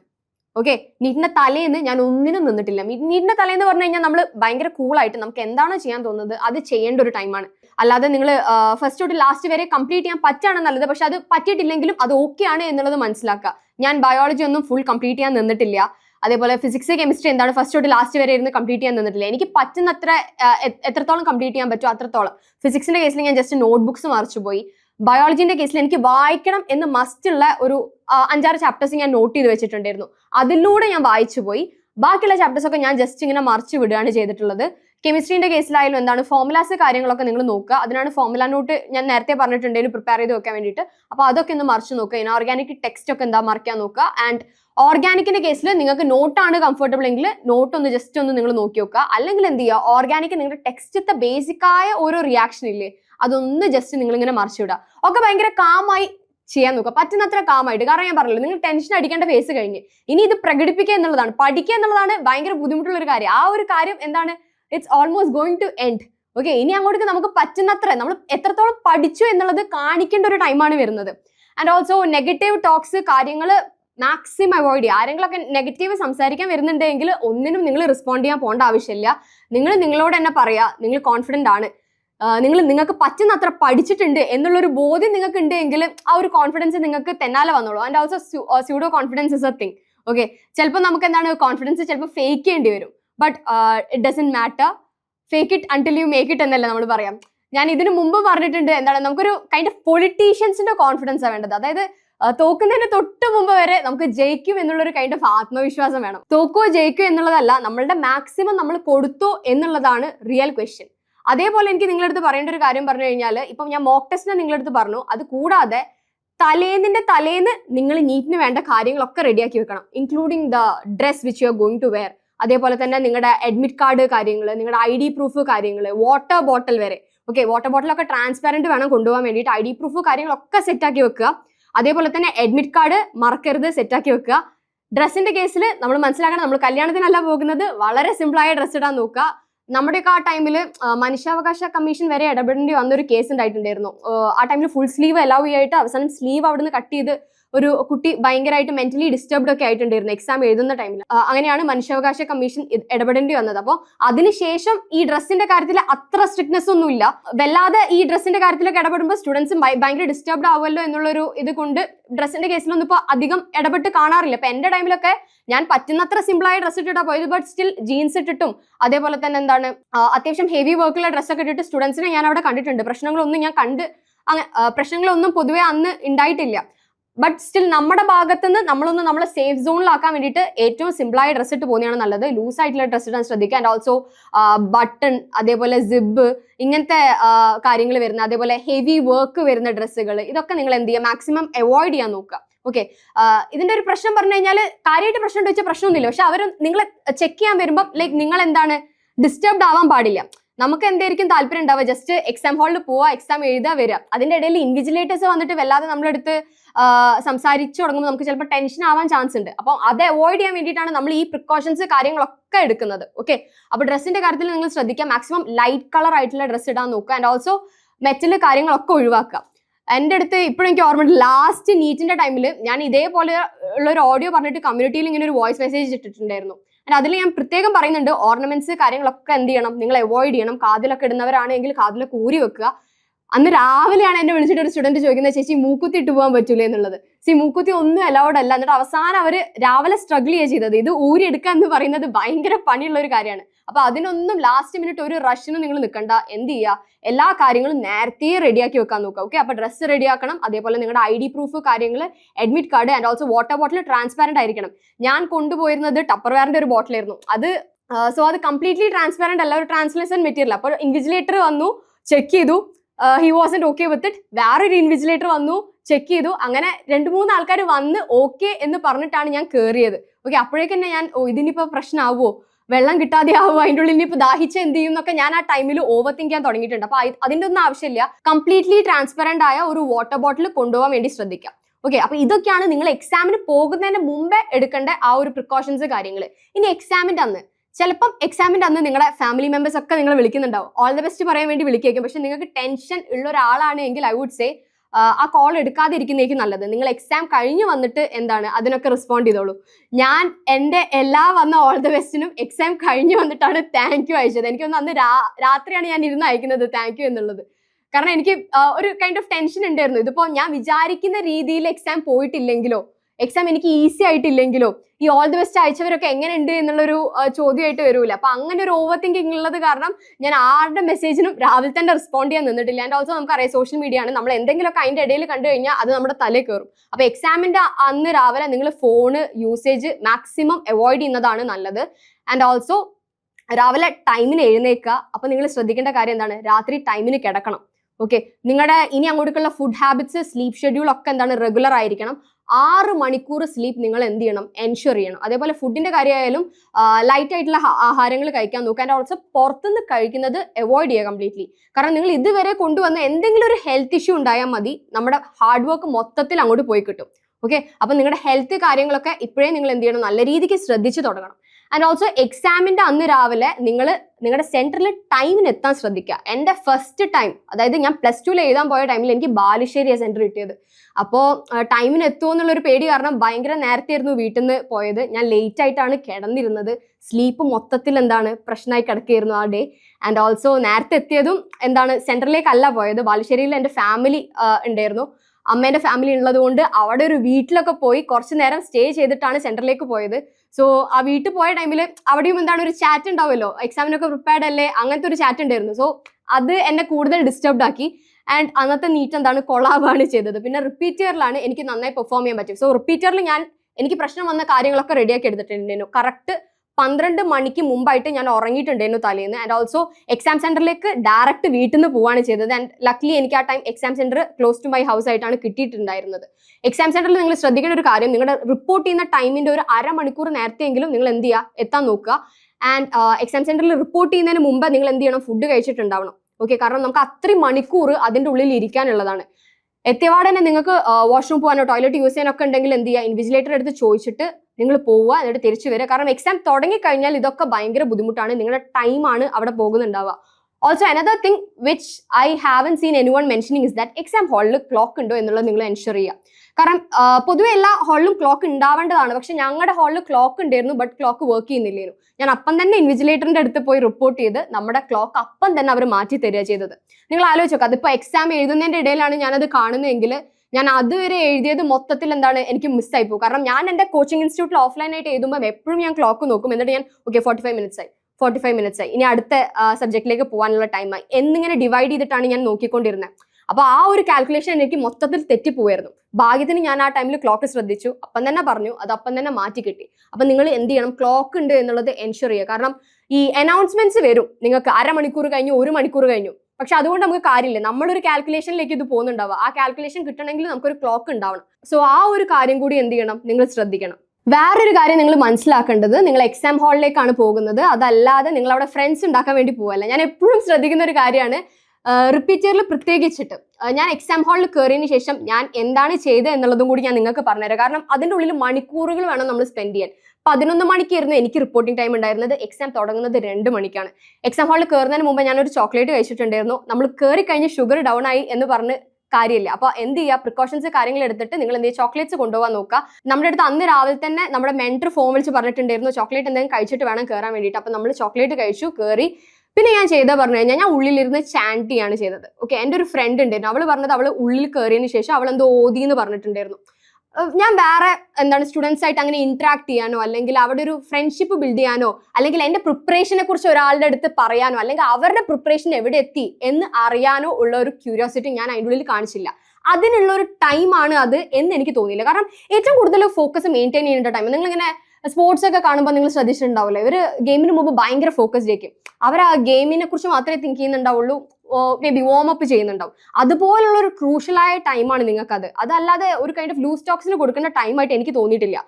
ഓക്കെ നീറ്റിന്റെ തലേന്ന് ഞാൻ ഒന്നിനും നിന്നിട്ടില്ല. നീറ്റിന്റെ തലേന്ന് പറഞ്ഞു കഴിഞ്ഞാൽ നമ്മൾ ഭയങ്കര കൂളായിട്ട് നമുക്ക് എന്താണോ ചെയ്യാൻ തോന്നുന്നത്? അത് ചെയ്യേണ്ട ഒരു ടൈമാണ് അല്ലാതെ നിങ്ങൾ ഫസ്റ്റ് തൊട്ട് ലാസ്റ്റ് വരെ കംപ്ലീറ്റ് ചെയ്യാൻ പറ്റാണ് നല്ലത്. പക്ഷെ അത് പറ്റിയിട്ടില്ലെങ്കിലും അത് ഓക്കെ ആണ് എന്നുള്ളത് മനസ്സിലാക്കുക. ഞാൻ ബയോളജി ഒന്നും ഫുൾ കംപ്ലീറ്റ് ചെയ്യാൻ നിന്നിട്ടില്ല. അതേപോലെ ഫിസിക്സ് കെമിസ്ട്രി എന്താണ് ഫസ്റ്റ് തൊട്ട് ലാസ്റ്റ് വരെ ഇരുന്ന് കംപ്ലീറ്റ് ചെയ്യാൻ നിന്നിട്ടില്ല. എനിക്ക് പറ്റുന്നത്ര എത്രത്തോളം കംപ്ലീറ്റ് ചെയ്യാൻ പറ്റുമോ അത്രത്തോളം. ഫിസിക്സിന്റെ കേസിൽ ഞാൻ ജസ്റ്റ് നോട്ട്ബുക്സ് മറിച്ചു പോയി. ബയോളജിന്റെ കേസിൽ എനിക്ക് വായിക്കണം എന്ന് മസ്റ്റ് ഉള്ള ഒരു അഞ്ചാറ് ചാപ്റ്റേഴ്സ് ഞാൻ നോട്ട് ചെയ്ത് വെച്ചിട്ടുണ്ടായിരുന്നു. അതിലൂടെ ഞാൻ വായിച്ചു പോയി. ബാക്കിയുള്ള ചാപ്റ്റേഴ്സ് ഒക്കെ ഞാൻ ജസ്റ്റ് ഇങ്ങനെ മറിച്ച് വിടുകയാണ് ചെയ്തിട്ടുള്ളത്. കെമിസ്ട്രീന്റെ കേസിലായാലും എന്താണ് ഫോമുലാസ് കാര്യങ്ങളൊക്കെ നിങ്ങൾ നോക്കുക. അതിനാണ് ഫോമുല നോട്ട് ഞാൻ നേരത്തെ പറഞ്ഞിട്ടുണ്ടെങ്കിൽ പ്രിപ്പയർ ചെയ്ത് വെക്കാൻ വേണ്ടിയിട്ട്. അപ്പോൾ അതൊക്കെ ഒന്ന് മറിച്ച് നോക്കുക. ഇനി ഓർഗാനിക് ടെക്സ്റ്റ് ഒക്കെ എന്താ മറിക്കാൻ നോക്കുക. ആൻഡ് ഓർഗാനിക്കിന്റെ കേസിൽ നിങ്ങൾക്ക് നോട്ടാണ് കംഫർട്ടബിൾ എങ്കിൽ നോട്ട് ഒന്ന് ജസ്റ്റ് ഒന്ന് നിങ്ങൾ നോക്കി നോക്കുക അല്ലെങ്കിൽ എന്ത് ചെയ്യുക ഓർഗാനിക് നിങ്ങളുടെ ടെക്സ്റ്റത്തെ ബേസിക്കായ ഓരോ റിയാക്ഷൻ ഇല്ലേ അതൊന്ന് ജസ്റ്റ് നിങ്ങൾ ഇങ്ങനെ മറിച്ചു വിടുക ഒക്കെ ഭയങ്കര കാമായി ചെയ്യാൻ നോക്കുക. പറ്റുന്നത്ര കാമായിട്ട് കാരണം ഞാൻ പറഞ്ഞല്ലോ നിങ്ങൾ ടെൻഷൻ അടിക്കേണ്ട ഫേസ് കഴിഞ്ഞ്. ഇനി ഇത് പ്രകടിപ്പിക്കുക എന്നുള്ളതാണ്. പഠിക്കുക എന്നുള്ളതാണ് ഭയങ്കര ബുദ്ധിമുട്ടുള്ള ഒരു കാര്യം. ആ ഒരു കാര്യം എന്താണ്? It's almost going to end okay ഇനി അങ്ങോട്ട് നമുക്ക് പറ്റുന്നത്ര നമ്മൾ എത്രത്തോളം പഠിച്ചു എന്നുള്ളത് കാണിക്കേണ്ട ഒരു ടൈമാണ് വരുന്നത്. ആൻഡ് ഓൾസോ നെഗറ്റീവ് ടോക്സ് കാര്യങ്ങൾ മാക്സിമം അവോയ്ഡ് ചെയ്യുക. ആരെങ്കിലുമൊക്കെ നെഗറ്റീവ് സംസാരിക്കാൻ വരുന്നുണ്ടെങ്കിൽ ഒന്നിനും നിങ്ങൾ റെസ്പോണ്ട് ചെയ്യാൻ പോകേണ്ട ആവശ്യമില്ല. നിങ്ങൾ നിങ്ങളോട് തന്നെ പറയുക. നിങ്ങൾ കോൺഫിഡന്റ് ആണ്. നിങ്ങൾ നിങ്ങൾക്ക് പറ്റുന്ന അത്ര പഠിച്ചിട്ടുണ്ട് എന്നുള്ളൊരു ബോധ്യം നിങ്ങൾക്ക് ഉണ്ടെങ്കിൽ ആ ഒരു കോൺഫിഡൻസ് നിങ്ങൾക്ക് തെന്നാലെ വന്നോളൂ. And also pseudo confidence is a thing okay ചിലപ്പോൾ നമുക്ക് എന്താണ് കോൺഫിഡൻസ് ചിലപ്പോൾ ഫേക്ക് ചെയ്യേണ്ടി വരും. But it doesn't matter fake it until you make it എന്നല്ല നമ്മൾ പറയാം. ഞാൻ ഇതിനു മുമ്പ് പറഞ്ഞിട്ടുണ്ട് എന്താണ് നമുക്കൊരു കൈൻഡ് ഓഫ് പൊളിറ്റീഷ്യൻസിന്റെ കോൺഫിഡൻസ് വേണ്ടത്. അതായത് തോക്കുന്നതിന് തൊട്ട് മുമ്പ് വരെ നമുക്ക് ജയിക്കും എന്നുള്ളൊരു കൈൻഡ് ഓഫ് ആത്മവിശ്വാസം വേണം. തോക്കോ ജയിക്കോ എന്നുള്ളതല്ല നമ്മളുടെ മാക്സിമം നമ്മൾ കൊടുത്തോ എന്നുള്ളതാണ് റിയൽ ക്വസ്റ്റ്യൻ അതേപോലെ എനിക്ക് നിങ്ങളടുത്ത് പറയേണ്ട ഒരു കാര്യം പറഞ്ഞു കഴിഞ്ഞാൽ ഇപ്പം ഞാൻ മോക്ക് ടെസ്റ്റിനെ നിങ്ങളടുത്ത് പറഞ്ഞു. അത് കൂടാതെ തലേന്നിന്റെ തലേന്ന് നിങ്ങൾ നീറ്റിന് വേണ്ട കാര്യങ്ങളൊക്കെ റെഡിയാക്കി വെക്കണം. Including the dress which you are going to wear അതേപോലെ തന്നെ നിങ്ങളുടെ അഡ്മിറ്റ് കാർഡ് കാര്യങ്ങൾ നിങ്ങളുടെ ഐ ഡി പ്രൂഫ് കാര്യങ്ങൾ വാട്ടർ ബോട്ടിൽ വരെ. ഓക്കെ വാട്ടർ ബോട്ടിലൊക്കെ ട്രാൻസ്പാരന്റ് വേണം കൊണ്ടുപോകാൻ വേണ്ടിയിട്ട് ഐ ഡി പ്രൂഫ് കാര്യങ്ങളൊക്കെ സെറ്റാക്കി വെക്കുക. അതേപോലെ തന്നെ അഡ്മിറ്റ് കാർഡ് മറക്കരുത് സെറ്റാക്കി വെക്കുക. ഡ്രസ്സിന്റെ കേസിൽ നമ്മൾ മനസ്സിലാക്കണം നമ്മൾ കല്യാണത്തിനല്ല പോകുന്നത്. വളരെ സിമ്പിളായ ഡ്രസ്സ് ഇടാൻ നോക്കുക. നമ്മുടെയൊക്കെ ആ ടൈമിൽ മനുഷ്യാവകാശ കമ്മീഷൻ വരെ ഇടപെടേണ്ടി വന്നൊരു കേസ് ഉണ്ടായിട്ടുണ്ടായിരുന്നു. ആ ടൈമിൽ ഫുൾ സ്ലീവ് അലൗ ചെയ്യായിട്ട് അവസാനം സ്ലീവ് അവിടുന്ന് കട്ട് ചെയ്ത് ഒരു കുട്ടി ഭയങ്കരമായിട്ട് മെന്റലി ഡിസ്റ്റർബ്ഡ് ഒക്കെ ആയിട്ടുണ്ടായിരുന്നു എക്സാം എഴുതുന്ന ടൈമിൽ അങ്ങനെയാണ് മനുഷ്യാവകാശ കമ്മീഷൻ ഇടപെടേണ്ടി വന്നത്. അപ്പോൾ അതിനുശേഷം ഈ ഡ്രസ്സിന്റെ കാര്യത്തിൽ അത്ര സ്ട്രിക്ട്നെസ് ഒന്നും ഇല്ല. വല്ലാതെ ഈ ഡ്രസ്സിന്റെ കാര്യത്തിലൊക്കെ ഇടപെടുമ്പോൾ സ്റ്റുഡൻസും ഭയങ്കര ഡിസ്റ്റർബ്ഡ് ആവുമല്ലോ എന്നുള്ളൊരു ഇത് കൊണ്ട് ഡ്രസ്സിന്റെ കേസിലൊന്നും ഇപ്പോൾ അധികം ഇടപെട്ട് കാണാറില്ല. ഇപ്പൊ എന്റെ ടൈമിലൊക്കെ ഞാൻ പറ്റുന്നത്ര സിമ്പിളായ ഡ്രസ്സ് ഇട്ടിട്ടാ പോയത് ബട്ട് സ്റ്റിൽ ജീൻസ് ഇട്ടിട്ടും അതേപോലെ തന്നെ എന്താണ് അത്യാവശ്യം ഹെവി വർക്കുള്ള ഡ്രസ്സൊക്കെ ഇട്ടിട്ട് സ്റ്റുഡൻസിനെ ഞാൻ അവിടെ കണ്ടിട്ടുണ്ട്. പ്രശ്നങ്ങളൊന്നും ഞാൻ കണ്ട് അങ്ങനെ പ്രശ്നങ്ങളൊന്നും പൊതുവെ അന്ന് ഉണ്ടായിട്ടില്ല. ബട്ട് സ്റ്റിൽ നമ്മുടെ ഭാഗത്തുനിന്ന് നമ്മളൊന്ന് നമ്മളെ സേഫ് സോണിലാക്കാൻ വേണ്ടിയിട്ട് ഏറ്റവും സിമ്പിളായ ഡ്രസ്സ് ഇട്ട് പോകുന്നതാണ് നല്ലത്. ലൂസ് ആയിട്ടുള്ള ഡ്രസ്സ് ഇടാൻ ശ്രദ്ധിക്കുക. ആൻഡ് ഓൾസോ ബട്ടൺ അതേപോലെ സിബ് ഇങ്ങനത്തെ കാര്യങ്ങൾ വരുന്ന അതേപോലെ ഹെവി വർക്ക് വരുന്ന ഡ്രസ്സുകൾ ഇതൊക്കെ നിങ്ങൾ എന്ത് ചെയ്യുക? മാക്സിമം അവോയ്ഡ് ചെയ്യാൻ നോക്കുക. ഓക്കെ ഇതിന്റെ ഒരു പ്രശ്നം പറഞ്ഞു കഴിഞ്ഞാൽ കാര്യമായിട്ട് പ്രശ്നം വെച്ചാൽ പ്രശ്നമൊന്നുമില്ല. പക്ഷെ അവർ നിങ്ങൾ ചെക്ക് ചെയ്യാൻ വരുമ്പോൾ ലൈക്ക് നിങ്ങൾ എന്താണ് ഡിസ്റ്റർബ്ഡ് ആവാൻ പാടില്ല. നമുക്ക് എന്തായിരിക്കും താല്പര്യം ഉണ്ടാവുക. ജസ്റ്റ് എക്സാം ഹാളിൽ പോവുക എക്സാം എഴുതുക വരിക അതിന്റെ ഇടയിൽ ഇൻവിജിലേറ്റേഴ്സ് വന്നിട്ട് വല്ലാതെ നമ്മളെടുത്ത് സംസാരിച്ചു തുടങ്ങുമ്പോൾ നമുക്ക് ചിലപ്പോൾ ടെൻഷൻ ആവാൻ ചാൻസ് ഉണ്ട്. അപ്പോൾ അത് അവോയ്ഡ് ചെയ്യാൻ വേണ്ടിയിട്ടാണ് നമ്മൾ ഈ പ്രിക്കോഷൻസ് കാര്യങ്ങളൊക്കെ എടുക്കുന്നത്. ഓക്കെ അപ്പോൾ ഡ്രസ്സിന്റെ കാര്യത്തിൽ നിങ്ങൾ ശ്രദ്ധിക്കുക. മാക്സിമം ലൈറ്റ് കളർ ആയിട്ടുള്ള ഡ്രസ്സ് ഇടാൻ നോക്കുക. ആൻഡ് ഓൾസോ മെറ്റൽ കാര്യങ്ങളൊക്കെ ഒഴിവാക്കുക. എന്റെ അടുത്ത് ഇപ്പോഴും എനിക്ക് ഓർമ്മയുണ്ട്. ലാസ്റ്റ് നീറ്റിന്റെ ടൈമിൽ ഞാൻ ഇതേപോലെ ഉള്ള ഒരു ഓഡിയോ പറഞ്ഞിട്ട് കമ്മ്യൂണിറ്റിയിൽ ഇങ്ങനെ ഒരു വോയിസ് മെസ്സേജ് ഇട്ടിട്ടുണ്ടായിരുന്നു. ആൻഡ് അതിൽ ഞാൻ പ്രത്യേകം പറയുന്നുണ്ട് ഓർണമെന്റ്സ് കാര്യങ്ങളൊക്കെ എന്ത് ചെയ്യണം? നിങ്ങൾ അവോയ്ഡ് ചെയ്യണം. കാതിലൊക്കെ ഇടുന്നവരാണെങ്കിൽ കാതിലൊക്കെ ഊരി വെക്കുക. അന്ന് രാവിലെയാണ് എന്നെ വിളിച്ചിട്ട് ഒരു സ്റ്റുഡന്റ് ചോദിക്കുന്നത് ചേച്ചി മൂക്കുത്തി ഇട്ട് പോകാൻ പറ്റൂലേ? എന്നുള്ളത്. സി മൂക്കുത്തി ഒന്നും അലൗഡ് അല്ല. എന്നിട്ട് അവസാനം അവർ രാവിലെ സ്ട്രഗിൾ ചെയ്യുക ചെയ്തത്. ഇത് ഊരി എടുക്കുക എന്ന് പറയുന്നത് ഭയങ്കര പണിയുള്ള ഒരു കാര്യമാണ്. അപ്പൊ അതിനൊന്നും ലാസ്റ്റ് മിനിറ്റ് ഒരു റഷിന് നിങ്ങൾ നിൽക്കണ്ട എന്ത് ചെയ്യുക എല്ലാ കാര്യങ്ങളും നേരത്തെ റെഡിയാക്കി വെക്കാൻ നോക്കുക. ഓക്കെ അപ്പൊ ഡ്രസ്സ് റെഡിയാക്കണം അതേപോലെ നിങ്ങളുടെ ഐ ഡി പ്രൂഫ് കാര്യങ്ങൾ admit card and also water bottle transparent ആയിരിക്കണം. ഞാൻ കൊണ്ടുപോയിരുന്നത് ടപ്പർവെയറിന്റെ ഒരു ബോട്ടിലായിരുന്നു അത് സോ അത് കംപ്ലീറ്റ്ലി ട്രാൻസ്പാരന്റ് അല്ല. ഒരു ട്രാൻസ്ലേഷൻ മെറ്റീരിയൽ അപ്പോൾ ഇൻവിജിലേറ്റർ വന്നു ചെക്ക് ചെയ്തു. He was wasn't okay with it വേറൊരു ഇൻവിജിലേറ്റർ വന്നു ചെക്ക് ചെയ്തു. അങ്ങനെ രണ്ട് മൂന്ന് ആൾക്കാർ വന്ന് ഓക്കെ എന്ന് പറഞ്ഞിട്ടാണ് ഞാൻ കയറിയത് ഓക്കെ അപ്പോഴേക്കന്നെ ഞാൻ ഓ ഇതിനിപ്പോൾ പ്രശ്നമാവോ വെള്ളം കിട്ടാതെ ആവും അതിന്റെ ഉള്ളിൽ ഇനിയിപ്പോൾ ദാഹിച്ച് എന്ത് ചെയ്യും എന്നൊക്കെ ഞാൻ ആ ടൈമിൽ ഓവർ തിങ്ക് ചെയ്യാൻ തുടങ്ങിയിട്ടുണ്ട്. അപ്പൊ അതിന്റെ ഒന്നും ആവശ്യമില്ല. കംപ്ലീറ്റ്ലി ട്രാൻസ്പെറന്റ് ആയ ഒരു വാട്ടർ ബോട്ടിൽ കൊണ്ടുപോകാൻ വേണ്ടി ശ്രദ്ധിക്കാം. ഓക്കെ അപ്പൊ ഇതൊക്കെയാണ് നിങ്ങൾ എക്സാമിന് പോകുന്നതിന് മുമ്പേ എടുക്കേണ്ട ആ ഒരു പ്രിക്കോഷൻസ് കാര്യങ്ങൾ ഇനി എക്സാമിന്റെ അന്ന്. ചിലപ്പം എക്സാമിന്റെ അന്ന് നിങ്ങളുടെ ഫാമിലി മെമ്പേഴ്സ് ഒക്കെ നിങ്ങൾ വിളിക്കുന്നുണ്ടാവും. ഓൾ ദ ബെസ്റ്റ് പറയാൻ വേണ്ടി വിളിക്കും പക്ഷെ നിങ്ങൾക്ക് ടെൻഷൻ ഉള്ള ഒരാളാണ് എങ്കിൽ ഐ വുഡ് സേ ആ കോൾ എടുക്കാതെ ഇരിക്കുന്നതായിരിക്കും നല്ലത്. നിങ്ങൾ എക്സാം കഴിഞ്ഞു വന്നിട്ട് എന്താണ് അതിനൊക്കെ റെസ്പോണ്ട് ചെയ്തോളൂ. ഞാൻ എന്റെ എല്ലാ വന്ന ഓൾ ദ ബെസ്റ്റിനും എക്സാം കഴിഞ്ഞു വന്നിട്ടാണ് താങ്ക് യു അയച്ചത്. എനിക്കൊന്ന് അന്ന് രാത്രിയാണ് ഞാൻ ഇരുന്ന് അയക്കുന്നത് താങ്ക് യു എന്നുള്ളത്. കാരണം എനിക്ക് ഒരു കൈൻഡ് ഓഫ് ടെൻഷൻ ഉണ്ടായിരുന്നു. ഇതിപ്പോ ഞാൻ വിചാരിക്കുന്ന രീതിയിൽ എക്സാം പോയിട്ടില്ലെങ്കിലോ എക്സാം എനിക്ക് ഈസി ആയിട്ടില്ലെങ്കിലോ ഈ ഓൾ ദി ബെസ്റ്റ് അയച്ചവരൊക്കെ എങ്ങനെയുണ്ട് എന്നുള്ളൊരു ചോദ്യമായിട്ട് വരൂല. അപ്പൊ അങ്ങനെ ഒരു ഓവർ തിങ്കിങ് ഉള്ളത് കാരണം ഞാൻ ആരുടെ മെസ്സേജിനും രാവിലെ തന്നെ റെസ്പോണ്ട് ചെയ്യാൻ നിന്നിട്ടില്ല. ആൻഡ് ഓൾസോ നമുക്കറിയാം സോഷ്യൽ മീഡിയ ആണ്. നമ്മൾ എന്തെങ്കിലുമൊക്കെ അതിന്റെ ഇടയിൽ കണ്ടു കഴിഞ്ഞാൽ അത് നമ്മുടെ തലയിൽ കയറും. അപ്പൊ എക്സാമിന്റെ അന്ന് രാവിലെ നിങ്ങൾ ഫോണ് യൂസേജ് മാക്സിമം അവോയ്ഡ് ചെയ്യുന്നതാണ് നല്ലത്. ആൻഡ് ഓൾസോ രാവിലെ ടൈമിന് എഴുന്നേക്കുക അപ്പൊ നിങ്ങൾ ശ്രദ്ധിക്കേണ്ട കാര്യം എന്താണ്? രാത്രി ടൈമിന് കിടക്കണം. ഓക്കെ നിങ്ങളുടെ ഇനി അങ്ങോട്ടേക്കുള്ള ഫുഡ് ഹാബിറ്റ്സ് സ്ലീപ്പ് ഷെഡ്യൂൾ ഒക്കെ എന്താണ്? റെഗുലർ ആയിരിക്കണം. ആറ് മണിക്കൂർ സ്ലീപ്പ് നിങ്ങൾ എന്ത് ചെയ്യണം? എൻഷുർ ചെയ്യണം. അതേപോലെ ഫുഡിന്റെ കാര്യമായാലും ലൈറ്റ് ആയിട്ടുള്ള ആഹാരങ്ങൾ കഴിക്കാൻ നോക്കുക. ആൻഡ് ഓൾസോ പുറത്തുനിന്ന് കഴിക്കുന്നത് അവോയ്ഡ് ചെയ്യുക കംപ്ലീറ്റ്ലി കാരണം നിങ്ങൾ ഇതുവരെ കൊണ്ടുവന്ന എന്തെങ്കിലും ഒരു ഹെൽത്ത് ഇഷ്യൂ ഉണ്ടായാൽ മതി. നമ്മുടെ ഹാർഡ് വർക്ക് മൊത്തത്തിൽ അങ്ങോട്ട് പോയി കിട്ടും. ഓക്കെ അപ്പൊ നിങ്ങളുടെ ഹെൽത്ത് കാര്യങ്ങളൊക്കെ ഇപ്പോഴേ നിങ്ങൾ എന്ത് ചെയ്യണം? നല്ല രീതിക്ക് ശ്രദ്ധിച്ചു തുടങ്ങണം. ആൻഡ് ഓൾസോ എക്സാമിന്റെ അന്ന് രാവിലെ നിങ്ങൾ നിങ്ങളുടെ സെന്ററിൽ ടൈമിന് എത്താൻ ശ്രദ്ധിക്കുക എന്റെ ഫസ്റ്റ് ടൈം അതായത് ഞാൻ പ്ലസ് ടുവിൽ എഴുതാൻ പോയ ടൈമിൽ എനിക്ക് ബാലുശ്ശേരിയാണ് സെന്റർ കിട്ടിയത്. അപ്പോൾ ടൈമിന് എത്തുമോ എന്നുള്ളൊരു പേടി കാരണം ഭയങ്കര നേരത്തെ ആയിരുന്നു വീട്ടിൽ നിന്ന് പോയത്. ഞാൻ ലേറ്റ് ആയിട്ടാണ് കിടന്നിരുന്നത്. സ്ലീപ്പ് മൊത്തത്തിൽ എന്താണ് പ്രശ്നമായി കിടക്കുകയായിരുന്നു ആ ഡേ ആൻഡ് ഓൾസോ നേരത്തെ എത്തിയതും എന്താണ് സെന്ററിലേക്കല്ല പോയത്. ബാലുശ്ശേരിയിൽ എന്റെ ഫാമിലി ഉണ്ടായിരുന്നു. അമ്മേന്റെ ഫാമിലി ഉള്ളത് കൊണ്ട് അവിടെ ഒരു വീട്ടിലൊക്കെ പോയി കുറച്ച് നേരം സ്റ്റേ ചെയ്തിട്ടാണ് സെന്ററിലേക്ക് പോയത്. സോ ആ വീട്ടിൽ പോയ ടൈമിൽ അവിടെയും എന്താണ് ഒരു ചാറ്റ് ഉണ്ടാവുമല്ലോ. എക്സാമിനൊക്കെ പ്രിപ്പയർഡ് അല്ലേ? അങ്ങനത്തെ ഒരു ചാറ്റ് ഉണ്ടായിരുന്നു. സോ അത് എന്നെ കൂടുതൽ ഡിസ്റ്റർബ്ഡ് ആക്കി. ആൻഡ് അന്നത്തെ നീറ്റ് എന്താണ്? കൊളാവാണ് ചെയ്തത്. പിന്നെ റിപ്പീറ്ററിലാണ് എനിക്ക് നന്നായി പെർഫോം ചെയ്യാൻ പറ്റും സോ റിപ്പീറ്ററിൽ ഞാൻ എനിക്ക് പ്രശ്നം വന്ന കാര്യങ്ങളൊക്കെ റെഡിയാക്കി എടുത്തിട്ടുണ്ടായിരുന്നു. കറക്റ്റ് പന്ത്രണ്ട് മണിക്ക് മുമ്പായിട്ട് ഞാൻ ഉറങ്ങിയിട്ടുണ്ടായിരുന്നു തലേന്ന്. ആൻഡ് ഓൾസോ എക്സാം സെന്ററിലേക്ക് ഡയറക്റ്റ് വീട്ടിൽ നിന്ന് പോവാണ് ചെയ്തത്. ആൻഡ് ലക്ലി എനിക്ക് ആ time exam centre close to my house ആയിട്ടാണ് കിട്ടിയിട്ടുണ്ടായിരുന്നത്. എക്സാം സെന്ററിൽ നിങ്ങൾ ശ്രദ്ധിക്കേണ്ട ഒരു കാര്യം നിങ്ങളുടെ റിപ്പോർട്ട് ചെയ്യുന്ന ടൈമിന്റെ ഒരു അരമണിക്കൂർ നേരത്തെയെങ്കിലും നിങ്ങൾ എന്ത് ചെയ്യുക എത്താൻ നോക്കുക. ആൻഡ് എക്സാം സെന്ററിൽ റിപ്പോർട്ട് ചെയ്യുന്നതിന് മുമ്പ് നിങ്ങൾ എന്ത് ചെയ്യണം? ഫുഡ് കഴിച്ചിട്ടുണ്ടാവണം. ഓക്കെ കാരണം നമുക്ക് അത്രയും മണിക്കൂർ അതിന്റെ ഉള്ളിൽ ഇരിക്കാനുള്ളതാണ്. എത്തിയപാട് തന്നെ നിങ്ങൾക്ക് വാഷ്റൂം പോകാനോ ടോയ്ലറ്റ് യൂസ് ചെയ്യാനോ ഒക്കെ ഉണ്ടെങ്കിൽ എന്ത് ചെയ്യുക ഇൻവിജിലേറ്റർ എടുത്ത് ചോദിച്ചിട്ട് നിങ്ങൾ പോവുക എന്നിട്ട് തിരിച്ചു വരിക. കാരണം എക്സാം തുടങ്ങി കഴിഞ്ഞാൽ ഇതൊക്കെ ഭയങ്കര ബുദ്ധിമുട്ടാണ്. നിങ്ങളുടെ ടൈമാണ് അവിടെ പോകുന്നുണ്ടാവുക. Also another thing which I haven't seen anyone mentioning is that exam ഹാളിൽ ക്ലോക്ക് ഉണ്ടോ എന്നുള്ളത് നിങ്ങൾ എൻഷുർ ചെയ്യുക. കാരണം പൊതുവെ എല്ലാ ഹാളിലും ക്ലോക്ക് ഉണ്ടാവേണ്ടതാണ്. പക്ഷെ ഞങ്ങളുടെ ഹാളിൽ ക്ലോക്ക് ഉണ്ടായിരുന്നു ബട്ട് ക്ലോക്ക് വർക്ക് ചെയ്യുന്നില്ലായിരുന്നു ഞാൻ അപ്പം തന്നെ ഇൻവിജിലേറ്ററിന്റെ അടുത്ത് പോയി റിപ്പോർട്ട് ചെയ്ത് നമ്മുടെ ക്ലോക്ക് അപ്പം തന്നെ അവർ മാറ്റി തരിക ചെയ്തത്. നിങ്ങൾ ആലോചിച്ചോക്കാം അതിപ്പോൾ എക്സാം എഴുതുന്നതിന്റെ ഇടയിലാണ് ഞാനത് കാണുന്നതെങ്കിൽ ഞാൻ അതുവരെ എഴുതിയത് മൊത്തത്തിൽ എന്താണ് എനിക്ക് മിസ്സായി പോകും. കാരണം ഞാൻ എന്റെ കോച്ചിങ് ഇൻസ്റ്റിറ്റ്യൂട്ടിൽ ഓഫ്ലൈൻ ആയിട്ട് എഴുതുമ്പോൾ എപ്പോഴും ഞാൻ ക്ലോക്ക് നോക്കും. എന്നിട്ട് ഞാൻ ഓക്കെ ഫോർട്ടി ഫൈവ് മിനിറ്റ്സ് ആയി. ഫോർട്ടി ഫൈവ് മിനിറ്റ്സ് ആയി. ഇനി അടുത്ത സബ്ജക്റ്റിലേക്ക് പോകാനുള്ള ടൈമായി എന്നിങ്ങനെ ഡിവൈഡ് ചെയ്തിട്ടാണ് ഞാൻ നോക്കിക്കൊണ്ടിരുന്നത് അപ്പോൾ ആ ഒരു കാൽക്കുലേഷൻ എനിക്ക് മൊത്തത്തിൽ തെറ്റിപ്പോയായിരുന്നു ഭാഗ്യത്തിന് ഞാൻ ആ ടൈമിൽ ക്ലോക്ക് ശ്രദ്ധിച്ചു. അപ്പം തന്നെ പറഞ്ഞു അത് അപ്പം തന്നെ മാറ്റി കിട്ടി. അപ്പം നിങ്ങൾ എന്ത് ചെയ്യണം? ക്ലോക്ക് ഉണ്ട് എന്നുള്ളത് എൻഷുർ ചെയ്യുക. കാരണം ഈ അനൗൺസ്മെന്റ്സ് വരും. നിങ്ങൾക്ക് അരമണിക്കൂർ കഴിഞ്ഞു ഒരു മണിക്കൂർ കഴിഞ്ഞു. പക്ഷെ അതുകൊണ്ട് നമുക്ക് കാര്യമില്ല. നമ്മളൊരു കാൽക്കുലേഷനിലേക്ക് ഇത് പോകുന്നുണ്ടാവുക. ആ കാൽക്കുലേഷൻ കിട്ടണമെങ്കിൽ നമുക്കൊരു ക്ലോക്ക് ഉണ്ടാവണം. സോ ആ ഒരു കാര്യം കൂടി എന്ത് ചെയ്യണം? നിങ്ങൾ ശ്രദ്ധിക്കണം. വേറൊരു കാര്യം നിങ്ങൾ മനസ്സിലാക്കേണ്ടത് നിങ്ങൾ എക്സാം ഹാളിലേക്കാണ് പോകുന്നത്. അതല്ലാതെ നിങ്ങൾ അവിടെ ഫ്രണ്ട്സ് ഉണ്ടാക്കാൻ വേണ്ടി പോകല്ല ഞാൻ എപ്പോഴും ശ്രദ്ധിക്കുന്ന ഒരു കാര്യമാണ് റിപ്പീറ്ററിൽ പ്രത്യേകിച്ചിട്ട്. ഞാൻ എക്സാം ഹാളിൽ കയറിയതിന് ശേഷം ഞാൻ എന്താണ് ചെയ്തത് എന്നുള്ളതും കൂടി ഞാൻ നിങ്ങൾക്ക് പറഞ്ഞുതരാം. കാരണം അതിന്റെ ഉള്ളിൽ മണിക്കൂറുകൾ വേണം നമ്മൾ സ്പെൻഡ് ചെയ്യാൻ. പതിനൊന്ന് മണിക്കായിരുന്നു എനിക്ക് റിപ്പോർട്ടിംഗ് ടൈം ഉണ്ടായിരുന്നത്. എക്സാം തുടങ്ങുന്നത് രണ്ട് മണിക്കാണ്. എക്സാം ഹാളിൽ കയറുന്നതിന് മുമ്പ് ഞാനൊരു ചോക്ലേറ്റ് കഴിച്ചിട്ടുണ്ടായിരുന്നു. നമ്മൾ കയറി കഴിഞ്ഞ് ഷുഗർ ഡൗൺ ആയി എന്ന് പറഞ്ഞ് കാര്യമില്ല. അപ്പോൾ എന്ത് ചെയ്യുക പ്രിക്കോഷൻസ് കാര്യങ്ങൾ എടുത്തിട്ട് നിങ്ങൾ എന്ത് ചെയ്യുക ചോക്ലേറ്റ്സ് കൊണ്ടുപോകാൻ നോക്കുക. നമ്മുടെ അടുത്ത് അന്ന് രാവിലെ തന്നെ നമ്മുടെ മെന്റർ ഫോം വിളിച്ച് പറഞ്ഞിട്ടുണ്ടായിരുന്നു. ചോക്ലേറ്റ് എന്തെങ്കിലും കഴിച്ചിട്ട് വേണം കയറാൻ വേണ്ടിയിട്ട്. അപ്പോൾ നമ്മൾ ചോക്ലേറ്റ് കഴിച്ചു കയറി പിന്നെ ഞാൻ ചെയ്ത പറഞ്ഞു കഴിഞ്ഞാൽ ഞാൻ ഉള്ളിലിരുന്ന് ചാന്റിയാണ് ചെയ്തത്. ഓക്കെ എന്റെ ഒരു ഫ്രണ്ട് ഉണ്ടായിരുന്നു. അവൾ പറഞ്ഞത് അവൾ ഉള്ളിൽ കയറിയതിന് ശേഷം അവൾ എന്തോ ഓതി എന്ന് പറഞ്ഞിട്ടുണ്ടായിരുന്നു. ഞാൻ വേറെ എന്താണ് സ്റ്റുഡൻസ് ആയിട്ട് അങ്ങനെ ഇന്ററാക്ട് ചെയ്യാനോ അല്ലെങ്കിൽ അവിടെ ഒരു ഫ്രണ്ട്ഷിപ്പ് ബിൽഡ് ചെയ്യാനോ അല്ലെങ്കിൽ എന്റെ പ്രിപ്പറേഷനെ കുറിച്ച് ഒരാളുടെ അടുത്ത് പറയാനോ അല്ലെങ്കിൽ അവരുടെ പ്രിപ്പറേഷൻ എവിടെ എത്തി എന്ന് അറിയാനോ ഉള്ള ഒരു ക്യൂരിയോസിറ്റി ഞാൻ അതിന്റെ ഉള്ളിൽ കാണിച്ചില്ല. അതിനുള്ള ഒരു ടൈമാണ് അത് എന്ന് എനിക്ക് തോന്നിയില്ല. കാരണം ഏറ്റവും കൂടുതൽ ഫോക്കസ് മെയിന്റെയിൻ ചെയ്യേണ്ട ടൈം നിങ്ങളിങ്ങനെ സ്പോർട്സ് ഒക്കെ കാണുമ്പോൾ നിങ്ങൾ ശ്രദ്ധിച്ചിട്ടുണ്ടാവില്ല? ഇവർ ഗെയിമിന് മുമ്പ് ഭയങ്കര ഫോക്കസ് ചെയ്യും അവർ ആ ഗെയിമിനെ കുറിച്ച് മാത്രമേ തിങ്ക് ചെയ്യുന്നുണ്ടാവുള്ളൂ. മേ ബി വോം അപ്പ് ചെയ്യുന്നുണ്ടാവും. അതുപോലുള്ള ഒരു ക്രൂഷ്യലായ ടൈമാണ് നിങ്ങൾക്കത്. അതല്ലാതെ ഒരു കൈൻഡ് ഓഫ് ലൂസ് സ്റ്റോക്സിന് കൊടുക്കുന്ന ടൈമായിട്ട് എനിക്ക് തോന്നിയിട്ടില്ല.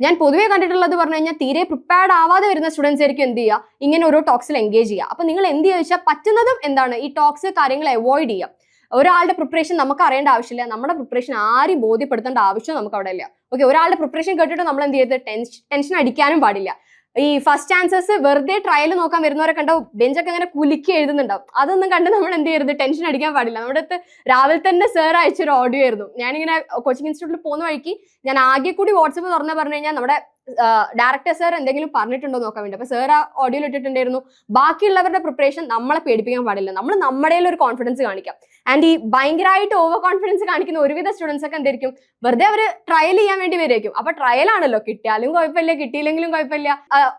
ഞാൻ പൊതുവേ കണ്ടിട്ടുള്ളത് പറഞ്ഞു കഴിഞ്ഞാൽ തീരെ പ്രിപ്പയർഡ് ആവാതെ വരുന്ന സ്റ്റുഡൻസ് ആയിരിക്കും എന്ത് ചെയ്യുക? ഇങ്ങനെ ഓരോ ടോക്സിൽ എൻഗേജ് ചെയ്യുക. അപ്പൊ നിങ്ങൾ എന്ത് ചോദിച്ചാൽ പറ്റുന്നതും എന്താണ്? ഈ ടോക്സ് കാര്യങ്ങൾ അവോയ്ഡ് ചെയ്യുക. ഒരാളുടെ പ്രിപ്പറേഷൻ നമുക്ക് അറിയേണ്ട ആവശ്യമില്ല. നമ്മുടെ പ്രിപ്പറേഷൻ ആരും ബോധ്യപ്പെടുത്തേണ്ട ആവശ്യം നമുക്ക് അവിടെ ഇല്ല. ഓക്കെ ഒരാളുടെ പ്രിപ്പറേഷൻ കേട്ടിട്ട് നമ്മൾ എന്ത് ടെൻഷൻ ടെൻഷൻ അടിക്കാനും പാടില്ല. ഈ ഫസ്റ്റ് ആൻസേഴ്സ് വെറുതെ ട്രയൽ നോക്കാൻ വരുന്നവരെ കണ്ടോ ബെഞ്ചൊക്കെ അങ്ങനെ കുലുക്കി എഴുതുന്നുണ്ടാവും. അതൊന്നും കണ്ട് നമ്മൾ എന്ത് ചെയ്യരുത്? ടെൻഷൻ അടിക്കാൻ പാടില്ല. നമ്മുടെ അടുത്ത് രാവിലെ തന്നെ സാർ അയച്ചൊരു ഓഡിയോ ആയിരുന്നു. ഞാനിങ്ങനെ കോച്ചിങ് ഇൻസ്റ്റിറ്റ്യൂട്ടിൽ പോകുന്ന വഴിക്ക് ഞാൻ ആകെ കൂടി വാട്സപ്പ് തുറന്ന് പറഞ്ഞു കഴിഞ്ഞാൽ നമ്മുടെ ഡയറക്ടർ സാർ എന്തെങ്കിലും പറഞ്ഞിട്ടുണ്ടോ നോക്കാൻ വേണ്ടി. അപ്പൊ സാർ ആ ഓഡിയോയിൽ ഇട്ടിട്ടുണ്ടായിരുന്നു. ബാക്കിയുള്ളവരുടെ പ്രിപ്പറേഷൻ നമ്മളെ പേടിപ്പിക്കാൻ പാടില്ല. നമ്മൾ നമ്മുടെ ഒരു കോൺഫിഡൻസ് കാണിക്കാം. ആൻഡ് ഈ ഭയങ്കരമായിട്ട് ഓവർ കോൺഫിഡൻസ് കാണിക്കുന്ന ഒരുവിധ സ്റ്റുഡൻസ് ഒക്കെ എന്തായിരിക്കും വെറുതെ അവർ ട്രയൽ ചെയ്യാൻ വേണ്ടി വരുമായിരിക്കും അപ്പൊ ട്രയൽ ആണല്ലോ. കിട്ടിയാലും കുഴപ്പമില്ല കിട്ടിയില്ലെങ്കിലും കുഴപ്പമില്ല.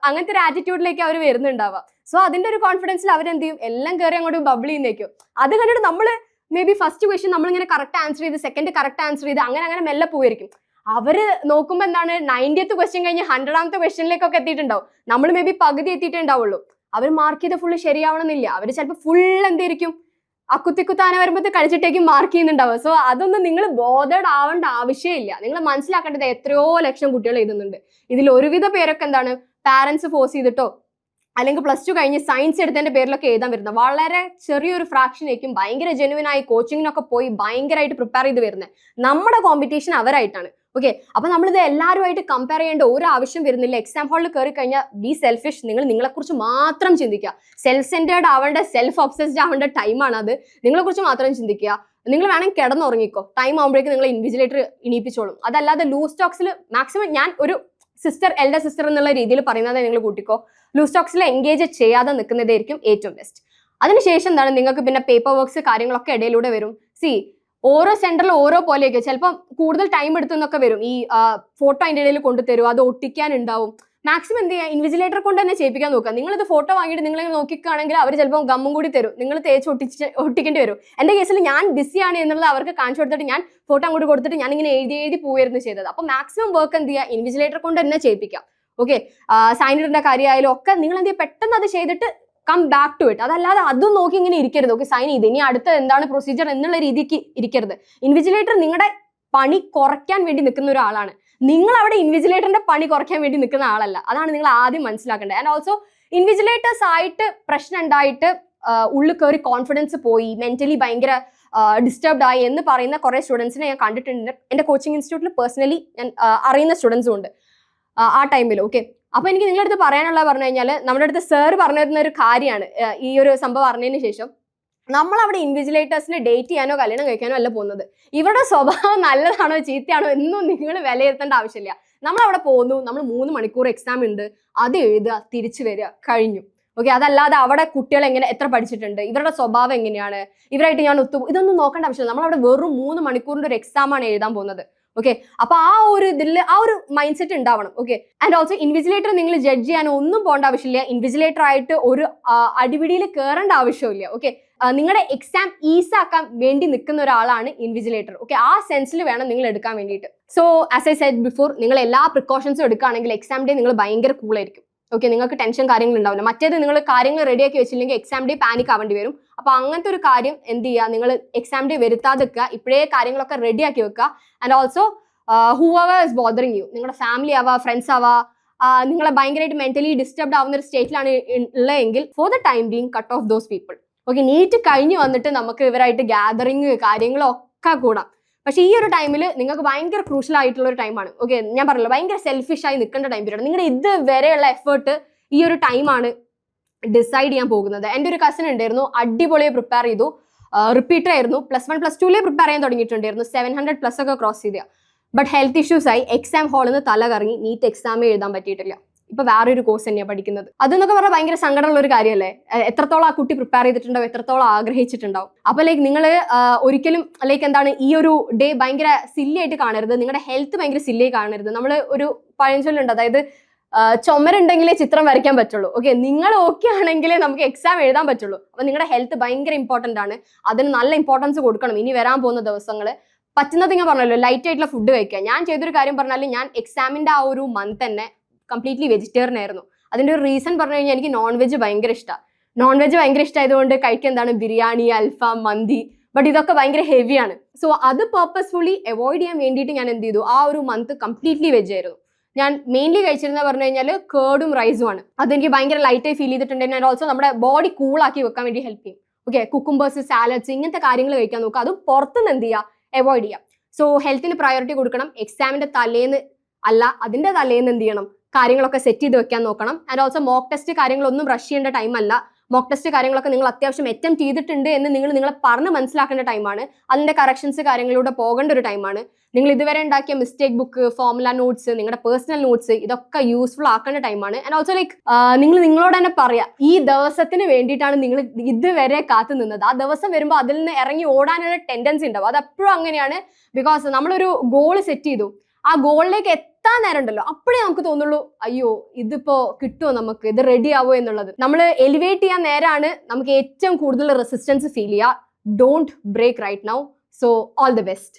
അങ്ങനത്തെ ഒരു ആറ്റിറ്റ്യൂഡിലേക്ക് അവർ വരുന്നുണ്ടാവുക സോ അതിന്റെ ഒരു കോൺഫിഡൻസിൽ അവരെന്ത് ചെയ്യും? എല്ലാം കയറി അങ്ങോട്ട് ബബിൾ ചെയ്യുന്നേക്കും. അത് കണ്ടിട്ട് നമ്മൾ മേ ബി ഫസ്റ്റ് ക്വസ്റ്റ്യൻ നമ്മളിങ്ങനെ കറക്റ്റ് ആൻസർ ചെയ്ത് സെക്കൻഡ് കറക്റ്റ് ആൻസർ ചെയ്ത് അങ്ങനെ അങ്ങനെ മെല്ലെ പോയിരിക്കും അവർ നോക്കുമ്പോൾ എന്താണ് നയന്റിയത്ത് ക്വസ്റ്റ്യൻ കഴിഞ്ഞ് ഹൺഡ്രഡാമത്തെ ക്വസ്റ്റ്യനിലേക്കൊക്കെ എത്തിയിട്ടുണ്ടാവും. നമ്മൾ മേ ബി പകുതി എത്തിയിട്ടുണ്ടാവുള്ളൂ. അവർ മാർക്ക് ചെയ്ത് ഫുള്ള് ശരിയാവണമെന്നില്ല. അവർ ചിലപ്പോൾ ഫുൾ എന്തായിരിക്കും അക്കുത്തിക്കുത്താന വരുമ്പോഴത്തെ കളിച്ചിട്ടേക്കും മാർക്ക് ചെയ്യുന്നുണ്ടാവുക. സോ അതൊന്നും നിങ്ങൾ ബോധേഡ് ആവേണ്ട ആവശ്യമില്ല. നിങ്ങൾ മനസ്സിലാക്കേണ്ടത് എത്രയോ ലക്ഷം കുട്ടികൾ എഴുതുന്നുണ്ട്. ഇതിൽ ഒരുവിധ പേരൊക്കെ എന്താണ്? പാരന്റ്സ് ഫോഴ്സ് ചെയ്തിട്ടോ അല്ലെങ്കിൽ പ്ലസ് ടു കഴിഞ്ഞ് സയൻസ് എടുത്തതിന്റെ പേരിലൊക്കെ എഴുതാൻ വരുന്നത്. വളരെ ചെറിയൊരു ഫ്രാക്ഷനായിരിക്കും ഭയങ്കര ജെനുവിനായി കോച്ചിങ്ങിനൊക്കെ പോയി ഭയങ്കരമായിട്ട് പ്രിപ്പയർ ചെയ്ത് വരുന്നത്. നമ്മുടെ കോമ്പറ്റീഷൻ അവരായിട്ടാണ്. ഓക്കെ അപ്പൊ നമ്മളിത് എല്ലാവരുമായിട്ട് കമ്പയർ ചെയ്യേണ്ട ഒരു ആവശ്യം വരുന്നില്ല. എക്സാം ഹാളിൽ കയറി കഴിഞ്ഞാൽ ബി സെൽഫിഷ് നിങ്ങൾ നിങ്ങളെക്കുറിച്ച് മാത്രം ചിന്തിക്കുക. സെൽഫ് സെന്റേർഡ് ആവേണ്ട സെൽഫ് ഒബ്സെസ്ഡ് ആവേണ്ട ടൈമാണ് അത് നിങ്ങളെക്കുറിച്ച് മാത്രം ചിന്തിക്കുക. നിങ്ങൾ വേണമെങ്കിൽ കിടന്നുറങ്ങിക്കോ. ടൈം ആകുമ്പോഴേക്കും നിങ്ങൾ ഇൻവിജിലേറ്റർ ഇനിയിപ്പിച്ചോളും അതല്ലാതെ ലൂസ് സ്റ്റോക്സിൽ മാക്സിമം ഞാൻ ഒരു സിസ്റ്റർ എൽഡർ സിസ്റ്റർ എന്നുള്ള രീതിയിൽ പറയുന്നത് നിങ്ങൾ കൂട്ടിക്കോ. ലൂസ് സ്റ്റോക്സിൽ എൻഗേജ് ചെയ്യാതെ നിൽക്കുന്നതായിരിക്കും ഏറ്റവും ബെസ്റ്റ് അതിനുശേഷം എന്താണ്? നിങ്ങൾക്ക് പിന്നെ പേപ്പർ വർക്ക്സ് കാര്യങ്ങളൊക്കെ ഇടയിലൂടെ വരും. സി ഓരോ സെന്ററിൽ ഓരോ പോലെയൊക്കെ. ചിലപ്പോൾ കൂടുതൽ ടൈം എടുത്തെന്നൊക്കെ വരും. ഈ ഫോട്ടോ അതിന്റെ ഇടയിൽ കൊണ്ടുതരും അത് ഒട്ടിക്കാനുണ്ടാവും. മാക്സിമം എന്ത് ചെയ്യുക ഇൻവിജിലേറ്റർ കൊണ്ട് തന്നെ ചെയ്യിപ്പിക്കാൻ നോക്കുക. നിങ്ങളിത് ഫോട്ടോ വാങ്ങിയിട്ട് നിങ്ങൾ നോക്കിക്കുകയാണെങ്കിൽ അവർ ചിലപ്പോൾ ഗമ്മും കൂടി തരും. നിങ്ങൾ തേച്ച് ഒട്ടിച്ച് ഒട്ടിക്കേണ്ടി വരും. എന്റെ കേസിൽ ഞാൻ ബിസിയാണ് എന്നുള്ളത് അവർക്ക് കാണിച്ചു കൊടുത്തിട്ട് ഞാൻ ഫോട്ടോ അങ്ങോട്ട് കൊടുത്തിട്ട് ഞാൻ ഇങ്ങനെ എഴുതി എഴുതി പോയിരുന്നു ചെയ്തത്. അപ്പോൾ മാക്സിമം വർക്ക് എന്ത് ചെയ്യുക ഇൻവിജിലേറ്റർ കൊണ്ട് തന്നെ ചെയ്യിപ്പിക്കാം. ഓക്കെ സൈനിന്റെ കാര്യമായാലും ഒക്കെ നിങ്ങൾ എന്ത് ചെയ്യുക പെട്ടെന്ന് അത് ചെയ്തിട്ട് കം ബാക്ക് ടു ഇറ്റ് അതല്ലാതെ അതും നോക്കി ഇങ്ങനെ ഇരിക്കരുത്. ഓക്കെ സൈൻ ചെയ്ത്. ഇനി അടുത്ത എന്താണ് പ്രൊസീജിയർ എന്നുള്ള രീതിക്ക് ഇരിക്കരുത്. ഇൻവിജിലേറ്റർ നിങ്ങളുടെ പണി കുറയ്ക്കാൻ വേണ്ടി നിൽക്കുന്ന ഒരാളാണ്. നിങ്ങൾ അവിടെ ഇൻവിജിലേറ്ററിന്റെ പണി കുറയ്ക്കാൻ വേണ്ടി നിൽക്കുന്ന ആളല്ല. അതാണ് നിങ്ങൾ ആദ്യം മനസ്സിലാക്കേണ്ടത്. ആൻഡ് ഓൾസോ ഇൻവിജിലേറ്റേഴ്സ് ആയിട്ട് പ്രശ്നം ഉണ്ടായിട്ട് ഉള്ളിൽ കയറി കോൺഫിഡൻസ് പോയി മെന്റലി ഭയങ്കര ഡിസ്റ്റർബ്ഡ് ആയി എന്ന് പറയുന്ന കുറെ സ്റ്റുഡൻസിനെ ഞാൻ കണ്ടിട്ടുണ്ട്. എന്റെ കോച്ചിങ് ഇൻസ്റ്റിറ്റ്യൂട്ടിൽ പേഴ്സണലി ഞാൻ അറിയുന്ന സ്റ്റുഡൻസും ഉണ്ട്. ആ ടൈമിൽ ഓക്കെ അപ്പൊ എനിക്ക് നിങ്ങളുടെ അടുത്ത് പറയാനുള്ള പറഞ്ഞു കഴിഞ്ഞാൽ നമ്മുടെ അടുത്ത് സാർ പറഞ്ഞു തരുന്ന ഒരു കാര്യമാണ്. ഈ ഒരു സംഭവം അറിഞ്ഞതിന് ശേഷം നമ്മൾ അവിടെ ഇൻവിജിലേറ്റേഴ്സിന് ഡേറ്റ് ചെയ്യാനോ കല്യാണം കഴിക്കാനോ അല്ല പോകുന്നത്. ഇവരുടെ സ്വഭാവം നല്ലതാണോ ചീത്തയാണോ എന്നും നിങ്ങൾ വിലയിരുത്തേണ്ട ആവശ്യമില്ല. നമ്മൾ അവിടെ പോകുന്നു നമ്മൾ മൂന്ന് മണിക്കൂർ എക്സാം ഉണ്ട് അത് എഴുതുക തിരിച്ചു വരിക കഴിഞ്ഞു. ഓക്കെ അതല്ലാതെ അവിടെ കുട്ടികൾ എങ്ങനെ എത്ര പഠിച്ചിട്ടുണ്ട് ഇവരുടെ സ്വഭാവം എങ്ങനെയാണ് ഇവരായിട്ട് ഞാൻ ഒത്തു ഇതൊന്നും നോക്കേണ്ട ആവശ്യമില്ല. നമ്മൾ അവിടെ വെറും മൂന്ന് മണിക്കൂറിന്റെ ഒരു എക്സാമാണ് എഴുതാൻ പോകുന്നത്. ഓക്കെ അപ്പൊ ആ ഒരു ഇതിൽ ആ ഒരു മൈൻഡ് സെറ്റ് ഉണ്ടാവണം. ഓക്കെ ആൻഡ് ഓൾസോ ഇൻവിജിലേറ്റർ നിങ്ങൾ ജഡ്ജ് ചെയ്യാൻ ഒന്നും പോകേണ്ട ആവശ്യമില്ല. ഇൻവിജിലേറ്റർ ആയിട്ട് ഒരു അടിപിടിയിൽ കയറേണ്ട ആവശ്യമില്ല. ഓക്കെ നിങ്ങളുടെ എക്സാം ഈസാക്കാൻ ആക്കാൻ വേണ്ടി നിൽക്കുന്ന ഒരാളാണ് ഇൻവിജിലേറ്റർ ഓക്കെ ആ സെൻസിൽ വേണം നിങ്ങൾ എടുക്കാൻ വേണ്ടിയിട്ട്. So as I set before നിങ്ങൾ എല്ലാ പ്രിക്കോഷൻസും എടുക്കുകയാണെങ്കിൽ എക്സാം ഡേ നിങ്ങൾ ഭയങ്കര കൂളായിരിക്കും ഓക്കെ നിങ്ങൾക്ക് ടെൻഷൻ കാര്യങ്ങൾ ഉണ്ടാവില്ല. മറ്റേത് നിങ്ങൾ കാര്യങ്ങൾ റെഡിയാക്കി വെച്ചില്ലെങ്കിൽ എക്സാം ഡേ പാനിക് ആവേണ്ടി വരും. അപ്പൊ അങ്ങനത്തെ ഒരു കാര്യം എന്ത് ചെയ്യുക? നിങ്ങൾ എക്സാം ഡേ വരുത്താതെ വെക്കുക ഇപ്പോഴേ കാര്യങ്ങളൊക്കെ റെഡിയാക്കി വെക്കുക. And also whoever is bothering you നിങ്ങളുടെ ഫാമിലി ആവാ ഫ്രണ്ട്സ് ആവാ നിങ്ങളെ ഭയങ്കരമായിട്ട് മെന്റലി ഡിസ്റ്റർബ്ഡ് ആവുന്ന ഒരു സ്റ്റേറ്റിലാണ് ഉള്ളതെങ്കിൽ for the time being cut off those people okay NEET കഴിഞ്ഞ് വന്നിട്ട് നമുക്ക് ഇവരായിട്ട് ഗ്യാതറിങ് കാര്യങ്ങളും ഒക്കെ കൂടാം. പക്ഷേ ഈ ഒരു ടൈമിൽ നിങ്ങൾക്ക് ഭയങ്കര ക്രൂഷ്യൽ ആയിട്ടുള്ള ഒരു ടൈമാണ് ഓക്കെ ഞാൻ പറഞ്ഞല്ലോ ഭയങ്കര സെൽഫിഷ് ആയി നിൽക്കേണ്ട ടൈം പീരീഡ് നിങ്ങളുടെ ഇത് വരെയുള്ള എഫേർട്ട് ഈ ഒരു ടൈമാണ് ഡിസൈഡ് ചെയ്യാൻ പോകുന്നത്. എന്റെ ഒരു കസിൻ ഉണ്ടായിരുന്നു അടിപൊളിയെ പ്രിപ്പയർ ചെയ്തു. റിപ്പീറ്റർ ആയിരുന്നു. പ്ലസ് വൺ പ്ലസ് ടുവിലെ പ്രിപ്പയർ ചെയ്യാൻ തുടങ്ങിയിട്ടുണ്ടായിരുന്നു. സെവൻ ഹൺഡ്രഡ് പ്ലസ് ഒക്കെ ക്രോസ് ചെയ്ത. ബട്ട് ഹെൽത്ത് ഇഷ്യൂസ് ആയി. എക്സാം ഹാളിൽ നിന്ന് തല കറങ്ങി. നീറ്റ് എക്സാമേ എഴുതാൻ പറ്റിയിട്ടില്ല. ഇപ്പൊ വേറൊരു കോഴ്സ് തന്നെയാണ് പഠിക്കുന്നത്. അതെന്നൊക്കെ പറഞ്ഞാൽ ഭയങ്കര സങ്കടമുള്ള ഒരു കാര്യമല്ലേ? എത്രത്തോളം ആ കുട്ടി പ്രിപ്പയർ ചെയ്തിട്ടുണ്ടാവും? എത്രത്തോളം ആഗ്രഹിച്ചിട്ടുണ്ടാവും? അപ്പൊ ലൈക്ക് നിങ്ങൾ ഒരിക്കലും ലൈക്ക് എന്താണ് ഈ ഒരു ഡേ ഭയങ്കര സില്ലി ആയിട്ട് കാണരുത്. നിങ്ങളുടെ ഹെൽത്ത് ഭയങ്കര സില്ലി ആയി കാണരുത്. നമ്മൾ ഒരു പഴഞ്ചൊല്ലുണ്ട്. അതായത് ചുമരുണ്ടെങ്കിലേ ചിത്രം വരയ്ക്കാൻ പറ്റുള്ളൂ. ഓക്കെ നിങ്ങൾ ഓക്കെ ആണെങ്കിലേ നമുക്ക് എക്സാം എഴുതാൻ പറ്റുള്ളൂ. അപ്പൊ നിങ്ങളുടെ ഹെൽത്ത് ഭയങ്കര ഇമ്പോർട്ടന്റ് ആണ്. അതിന് നല്ല ഇമ്പോർട്ടൻസ് കൊടുക്കണം. ഇനി വരാൻ പോകുന്ന ദിവസങ്ങൾ പറ്റുന്നത് ഞാൻ പറഞ്ഞല്ലോ ലൈറ്റ് ആയിട്ടുള്ള ഫുഡ് കഴിക്കുക. ഞാൻ ചെയ്തൊരു കാര്യം പറഞ്ഞാൽ ഞാൻ എക്സാമിന്റെ ആ ഒരു മന്ത് തന്നെ കംപ്ലീറ്റ്ലി വെജിറ്റേറിയൻ ആയിരുന്നു. അതിന്റെ ഒരു റീസൺ പറഞ്ഞു കഴിഞ്ഞാൽ എനിക്ക് നോൺ വെജ് ഭയങ്കര ഇഷ്ടമാണ് നോൺ വെജ് ഭയങ്കര ഇഷ്ടമായതുകൊണ്ട് കഴിക്കുക എന്താണ്? ബിരിയാണി അൽഫാം മന്തി. ബട്ട് ഇതൊക്കെ ഭയങ്കര ഹെവിയാണ് സോ അത് പേർപ്പസ്ഫുള്ളി അവോയ്ഡ് ചെയ്യാൻ വേണ്ടിയിട്ട് ഞാൻ എന്ത് ചെയ്തു? ആ ഒരു മന്ത് കംപ്ലീറ്റ്ലി വെജ് ആയിരുന്നു. ഞാൻ മെയിൻലി കഴിച്ചിരുന്ന പറഞ്ഞു കഴിഞ്ഞാൽ കേർഡും ആണ്. അതെനിക്ക് ഭയങ്കര ലൈറ്റായി ഫീൽ ചെയ്തിട്ടുണ്ട്. ആൻഡ് ഓൾസോ നമ്മുടെ ബോഡി കൂളാക്കി വെക്കാൻ വേണ്ടി ഹെൽപ്പ് ചെയ്യും. ഓക്കെ കുക്കുംബേഴ്സ് സാലഡ്സ് ഇങ്ങനത്തെ കാര്യങ്ങൾ കഴിക്കാൻ നോക്കുക. അതും പുറത്തുനിന്ന് എന്ത് ചെയ്യുക? അവോയ്ഡ് ചെയ്യുക. സോ ഹെൽത്തിന് പ്രയോറിറ്റി കൊടുക്കണം. എക്സാമിന്റെ തലേന്ന് അല്ല അതിന്റെ തലേന്ന് എന്ത് ചെയ്യണം? കാര്യങ്ങളൊക്കെ സെറ്റ് ചെയ്ത് വെക്കാൻ നോക്കണം. ആൻഡ് ഓൾസോ മോക്ക് ടെസ്റ്റ് കാര്യങ്ങളൊന്നും റഷ് ചെയ്യേണ്ട ടൈം അല്ല. മോക്ക് ടെസ്റ്റ് കാര്യങ്ങളൊക്കെ നിങ്ങൾ അത്യാവശ്യം അറ്റംപ്റ്റ് ചെയ്തിട്ടുണ്ട് എന്ന് നിങ്ങൾ നിങ്ങളെ പറഞ്ഞ് മനസ്സിലാക്കേണ്ട ടൈമാണ് അതിന്റെ കറക്ഷൻസ് കാര്യങ്ങളിലൂടെ പോകേണ്ട ഒരു ടൈമാണ് നിങ്ങൾ ഇതുവരെ ഉണ്ടാക്കിയ മിസ്റ്റേക്ക് ബുക്ക് ഫോമുല നോട്ട്സ് നിങ്ങളുടെ പേഴ്സണൽ നോട്ട്സ് ഇതൊക്കെ യൂസ്ഫുൾ ആക്കേണ്ട ടൈമാണ് ആൻഡ് ഓൾസോ ലൈക്ക് നിങ്ങൾ നിങ്ങളോട് തന്നെ പറയാം ഈ ദിവസത്തിന് വേണ്ടിയിട്ടാണ് നിങ്ങൾ ഇതുവരെ കാത്തു നിന്നത്. ആ ദിവസം വരുമ്പോൾ അതിൽ നിന്ന് ഇറങ്ങി ഓടാനുള്ള ടെൻഡൻസി ഉണ്ടാവും. അത് എപ്പോഴും അങ്ങനെയാണ്. ബിക്കോസ് നമ്മളൊരു ഗോൾ സെറ്റ് ചെയ്തു. ആ ഗോളിലേക്ക് എത്താൻ നേരം ഉണ്ടല്ലോ അപ്പോഴേ നമുക്ക് തോന്നുള്ളൂ അയ്യോ ഇതിപ്പോ കിട്ടുമോ നമുക്ക്? ഇത് റെഡി ആവോ എന്നുള്ളത്? നമ്മൾ എലിവേറ്റ് ചെയ്യാൻ നേരാണ്. നമുക്ക് ഏറ്റവും കൂടുതൽ റെസിസ്റ്റൻസ് ഫീൽ ചെയ്യുക. Don't break right now so all the best